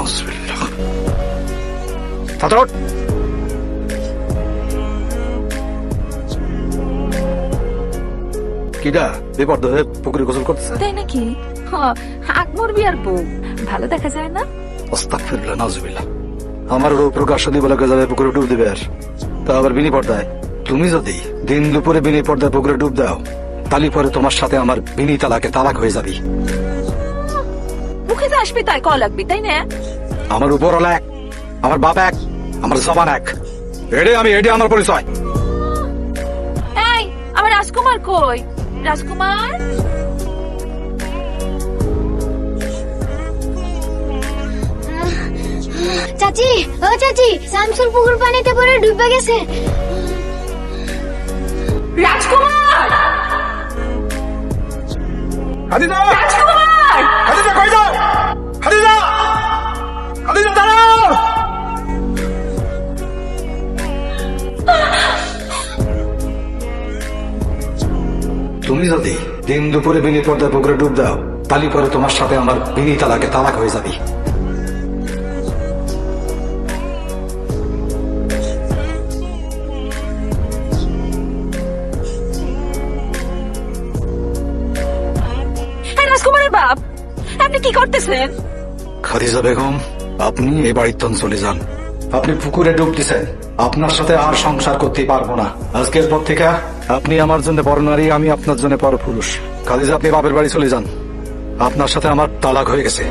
নাউজুবিল্লাহ কিডা বেপর্দা হয়ে পুকুরে গোসল করতেছে? তাই নাকি? হ আকবর বিয়ার বউ। ভালো দেখা যায় না? নাউজুবিল্লাহ। আমার রূপ প্রকাশনী বলে যাবে পুকুরে ডুব দিবে আর। তা আবার বিনি পর্দায়। তুমি যদি দিন দুপুরে বিনি পর্দায় পুকুরে ডুব দাও তালি পরে তোমার সাথে আমার বিনি তালাকে তালাক হয়ে যাবি। মুখে তো আসবি তাই ক লাগবি তাই না? আমার উপর এক আমার বাপ এক আমার জবান এক। এডে আমি এডে আমার পরিচয়। এই আমার রাজকুমার কই? রাজকুমার? চাচি ও চাচি শামসুর পুকুর পানিতে পড়ে ডুবে গেছে। রাজকুমার! রাজকুমার! তুমি যদি দিন দুপুরে বিনি পর্দায় পুকুরে ডুব দাও তালি পরে তোমার সাথে আমার বিনি তালাকে তালাক হয়ে যাবি। বাপ আপনি কি করতেছেন? খাদিজা বেগম আপনি এই বাড়ির চলে যান। আপনি পুকুরে ডুব দিছেন। আপনার সাথে আর সংসার করতে পারব না। আজকের পর থেকে আপনি আমার জন্য বড় নারী, আমি আপনার জন্য বড় পুরুষ। কালিজা, আপনি বাপের বাড়ি চলে যান। আপনার সাথে আমার তালাক হয়ে গেছে।